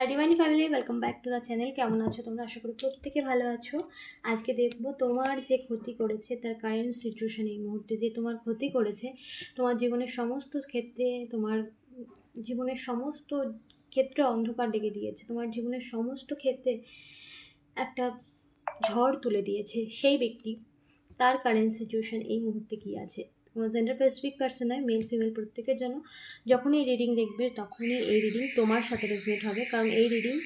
Divine family welcome back to the channel কেমন আছো তোমরা? আশা করি প্রত্যেকে ভালো আছো। আজকে দেখব তোমার যে ক্ষতি করেছে, তার কারেন্ট সিচুয়েশন এই মুহূর্তে, যে তোমার ক্ষতি করেছে, তোমার জীবনের সমস্ত ক্ষেত্রে, তোমার জীবনের সমস্ত ক্ষেত্রে অন্ধকার ডেকে দিয়েছে। তোমার জীবনের সমস্ত ক্ষেত্রে একটা ঝড় তুলে দিয়েছে সেই ব্যক্তি। তার কারেন্ট সিচুয়েশন এই মুহূর্তে কী আছে? কোনো জেন্ডার স্পেসিফিক পার্সন নয় মেল ফিমেল প্রত্যেকের জন্য। যখনই এই রিডিং দেখবে, তখনই এই রিডিং তোমার সাথে রেজনেট হবে। কারণ এই রিডিং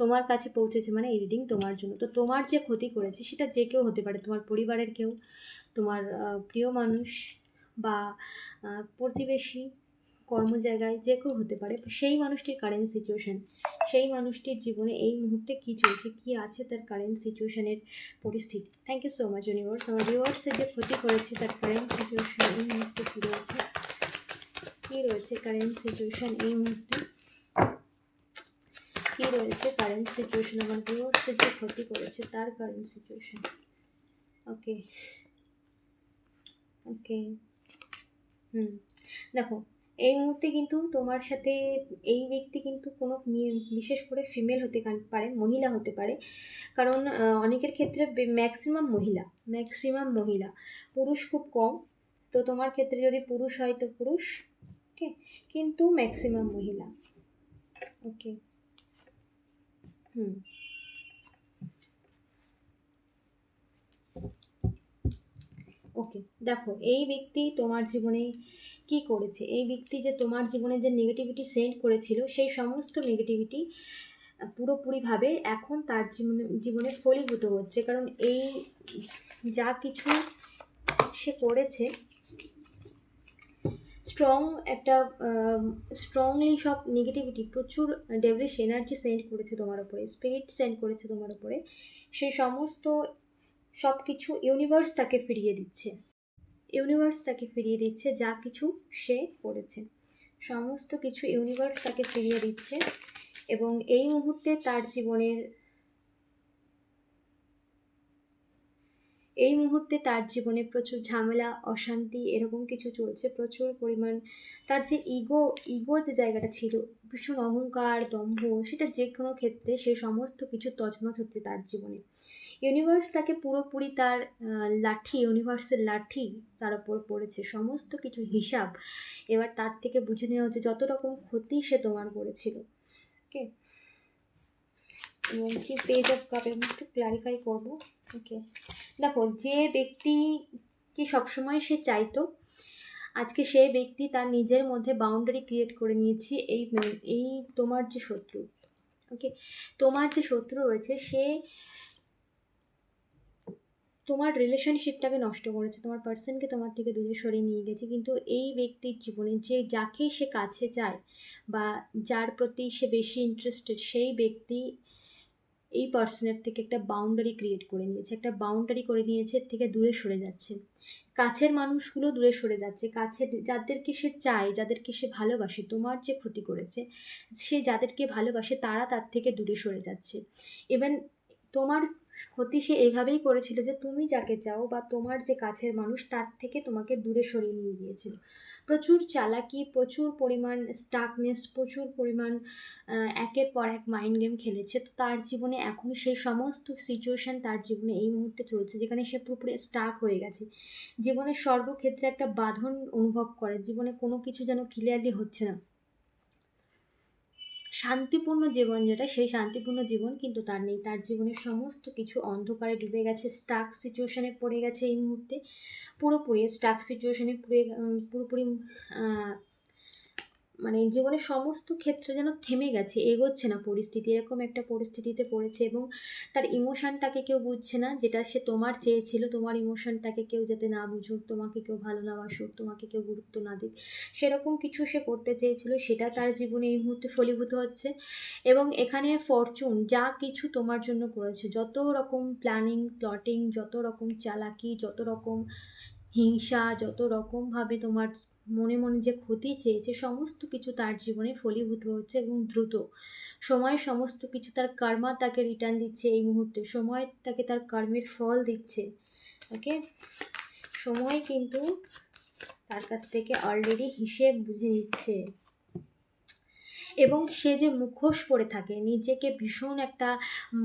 তোমার কাছে পৌঁছেছে মানে এই রিডিং তোমার জন্য। তো তোমার যে ক্ষতি করেছে, সেটা যে কেউ হতে পারে, তোমার পরিবারের কেউ, তোমার প্রিয় মানুষ বা প্রতিবেশী কর্মজায়গায় যে কেউ হতে পারে সেই মানুষটির কারেন্ট সিচুয়েশান সেই মানুষটির জীবনে এই মুহূর্তে কী চলছে, কী আছে তার কারেন্ট সিচুয়েশানের পরিস্থিতি। Thank you so much universe আমার ভিউয়ার্সের যে ক্ষতি করেছে তার কারেন্ট সিচুয়েশন এই মুহূর্তে কী রয়েছে? কী রয়েছে কারেন্ট সিচুয়েশন এই মুহূর্তে? কী রয়েছে কারেন্ট সিচুয়েশন আমার ভিউয়ার্সের যে ক্ষতি করেছে তার কারেন্ট সিচুয়েশন ওকে ওকে হুম। দেখো এই মুহূর্তে কিন্তু তোমার সাথে এই ব্যক্তি কিন্তু কোনো বিশেষ করে ফিমেল হতে পারে, মহিলা হতে পারে। কারণ অনেকের ক্ষেত্রে ম্যাক্সিমাম মহিলা ম্যাক্সিমাম মহিলা। পুরুষ খুব কম, তো তোমার ক্ষেত্রে যদি পুরুষ হয় তো পুরুষ ওকে কিন্তু ম্যাক্সিমাম মহিলা ওকে হুম। দেখো, এই ব্যক্তি তোমার জীবনে কি করেছে? এই ব্যক্তি যে তোমার জীবনে যে নেগেটিভিটি সেন্ড করেছিল, সেই সমস্ত নেগেটিভিটি পুরোপুরিভাবে এখন তার জীবনে জীবনে ফলীভূত হচ্ছে। কারণ এই যা কিছু সে করেছে স্ট্রং একটা স্ট্রংলি সব নেগেটিভিটি প্রচুর ডেভলিশ এনার্জি সেন্ড করেছে তোমার উপরে স্পিরিট সেন্ড করেছে তোমার উপরে। সেই সমস্ত সব কিছু ইউনিভার্স তাকে ফিরিয়ে দিচ্ছে। ইউনিভার্স তাকে ফিরিয়ে দিচ্ছে, যা কিছু সে করেছে। সমস্ত কিছু ইউনিভার্স তাকে ফিরিয়ে দিচ্ছে এবং এই মুহূর্তে তার জীবনের এই মুহূর্তে তার জীবনে প্রচুর ঝামেলা, অশান্তি, এরকম কিছু চলছে, প্রচুর পরিমাণ। তার যে ইগো ইগো যে জায়গাটা ছিল, ভীষণ অহংকার, দম্ভ, সেটা যে কোনো ক্ষেত্রে সে সমস্ত কিছু তছনছ হচ্ছে তার জীবনে। ইউনিভার্স তাকে পুরোপুরি তার লাঠি ইউনিভার্সের লাঠি তার ওপর পড়েছে। সমস্ত কিছু হিসাব এবার তার থেকে বুঝে নেওয়া হচ্ছে যত রকম ক্ষতি সে তোমার করেছিল। ওকে এবং কি পেজ অফ কাপ এবং একটু ক্লারিফাই করব ওকে দেখো, যে ব্যক্তি কি সবসময় সে চাইতো, আজকে সে ব্যক্তি তার নিজের মধ্যে বাউন্ডারি ক্রিয়েট করে নিয়েছে, এই এই তোমার যে শত্রু ওকে তোমার যে শত্রু রয়েছে, সে তোমার রিলেশনশিপটাকে নষ্ট করেছে, তোমার পার্সনকে তোমার থেকে দূরে সরিয়ে নিয়ে গেছে, কিন্তু এই ব্যক্তির জীবনে যে, যাকে সে কাছে চায় বা যার প্রতি সে বেশি ইন্টারেস্টেড সেই ব্যক্তি এই পার্সনের থেকে একটা বাউন্ডারি ক্রিয়েট করে নিয়েছে। একটা বাউন্ডারি করে নিয়েছে থেকে দূরে সরে যাচ্ছে। কাছের মানুষগুলো দূরে সরে যাচ্ছে। কাছের যাদেরকে সে চায়, যাদেরকে সে ভালোবাসে, তোমার যে ক্ষতি করেছে, সে যাদেরকে ভালোবাসে, তারা তার থেকে দূরে সরে যাচ্ছে। ইভেন তোমার ক্ষতি সে এইভাবেই করেছিল যে তুমি যাকে চাও বা তোমার যে কাছের মানুষ তার থেকে তোমাকে দূরে সরিয়ে নিয়ে গিয়েছিল। প্রচুর চালাকি, প্রচুর পরিমাণ স্টাকনেস প্রচুর পরিমাণ একের পর এক মাইন্ড গেম খেলেছে। তো তার জীবনে এখন সেই সমস্ত সিচুয়েশান তার জীবনে এই মুহূর্তে চলছে যেখানে সে পুরোপুরি স্টাক হয়ে গেছে। জীবনের সর্বক্ষেত্রে একটা বাঁধন অনুভব করে। জীবনে কোনো কিছু যেন ক্লিয়ারলি হচ্ছে না। শান্তিপূর্ণ জীবন যেটা, সেই শান্তিপূর্ণ জীবন কিন্তু তার নেই। তার জীবনের সমস্ত কিছু অন্ধকারে ডুবে গেছে স্টাক সিচুয়েশানে পড়ে গেছে এই মুহূর্তে। পুরোপুরি স্টাক সিচুয়েশানে পুরো পুরোপুরি মানে জীবনের সমস্ত ক্ষেত্রে যেন থেমে গেছে, এগোচ্ছে না। পরিস্থিতি এরকম একটা পরিস্থিতিতে পড়েছে এবং তার ইমোশনটাকে কেউ বুঝছে না, যেটা সে তোমার চেয়েছিল। তোমার ইমোশনটাকে কেউ যাতে না বুঝুক, তোমাকে কেউ ভালো না বাসুক, তোমাকে কেউ গুরুত্ব না দিক, সেরকম কিছু সে করতে চেয়েছিল। সেটা তার জীবনে এই মুহূর্তে ফলীভূত হচ্ছে এবং এখানে ফরচুন যা কিছু তোমার জন্য করেছে। যত রকম প্ল্যানিং প্লটিং যত রকম চালাকি, যত রকম হিংসা, যত রকমভাবে তোমার মনে মনে যে ক্ষতি চেয়েছে, সমস্ত কিছু তার জীবনে ফলীভূত হচ্ছে এবং দ্রুত। সময় সমস্ত কিছু তার কর্মা তাকে রিটার্ন দিচ্ছে এই মুহূর্তে। সময় তাকে তার কর্মের ফল দিচ্ছে। ওকে? সময় কিন্তু তার কাছ থেকে অলরেডি হিসেব বুঝে নিচ্ছে। এবং সে যে মুখোশ পরে থাকে, নিজেকে ভীষণ একটা